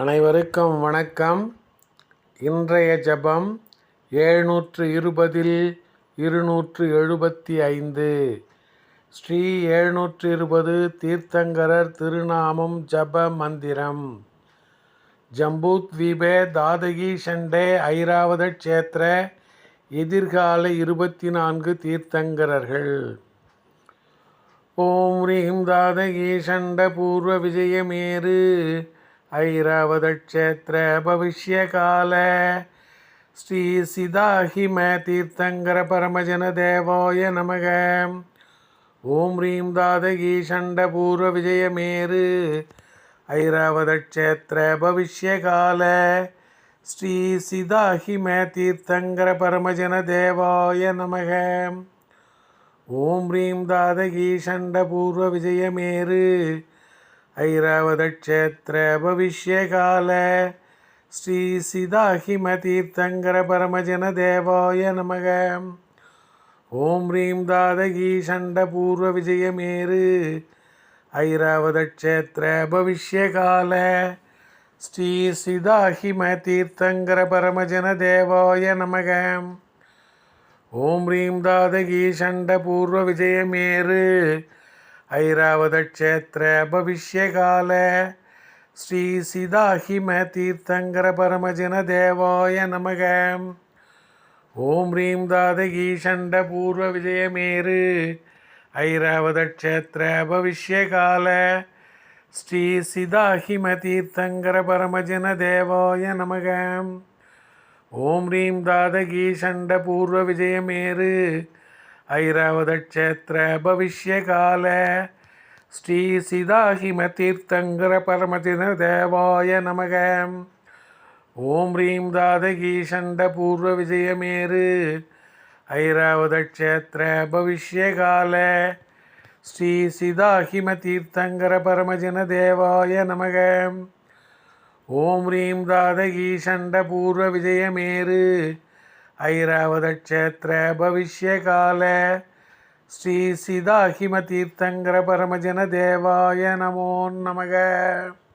அனைவருக்கும் வணக்கம். இன்றைய ஜெபம் எழுநூற்று இருபதில் இருநூற்று எழுபத்தி ஐந்து ஸ்ரீ எழுநூற்று இருபது தீர்த்தங்கரர் திருநாமம் ஜப மந்திரம். ஜம்பூத்வீபே தாதகி ஷண்டே ஐராவத க்ஷேத்திர எதிர்கால இருபத்தி நான்கு தீர்த்தங்கரர்கள். ஓம் ரீம் தாதகி ஷண்ட பூர்வ விஜயமேறு. ஐராவதக்ஷேத்திர பவிஷ்யகால ஸ்ரீ சிதாஹிம தீர்த்தங்கர பரமஜன தேவாய நமக. ஓம் ரீம் தாதகி ஷண்ட பூர்வ விஜயமேரு ஐராவதக்ஷேத்திர பவிஷ்யகால ஸ்ரீ சிதாஹிம தீர்த்தங்கர பரமஜன தேவாய நமக ஓம் ரீம் தாதகி சண்ட பூர்வ விஜயமேரு ஐராவதக்ஷேத்திர பவிஷ்யகால ஸ்ரீ சிதாஹிம தீர்த்தங்கர பரமஜன தேவாய நமக ஓம் ரீம் தாதகி சண்ட பூர்வ விஜயமேரு ஐராவதக்ஷேத்திர பவிஷ்யகால ஸ்ரீ சிதாஹிம தீர்த்தங்கர பரமஜன தேவாய நமக. ஓம் ரீம் தாதகி ஷண்ட பூர்வ விஜயமேரு ஐராவதக்ஷேத்திர பவிஷ்யகால ஸ்ரீ சிதாஹிம தீர்த்தங்கர பரமஜன தேவாய நமக. ஓம் ரீம் தாதகி ஷண்ட பூர்வ விஜயமேரு ஐராவதக்ஷேத்திர பவிஷ்யகால ஸ்ரீ சிதாஹிம தீர்த்தங்கர பரமஜன தேவாய நமக. ஓம் ரீம் தாதகி ஷண்ட பூர்வ விஜயமேரு ஐராவதக்ஷேத்திர பவிஷ்யகால ஸ்ரீ சிதாஹிம தீர்த்தங்கர பரமஜன தேவாய நமக. ஓம் ரீம் தாதகி ஷண்ட பூர்வ விஜயமேரு ஐராவதக்ஷேத்திர பவிஷ்யகால ஸ்ரீ சிதாஹிம தீர்த்தங்கர பரமஜன தேவாய நமக ஓம் ரீம் தாதகி ஷண்ட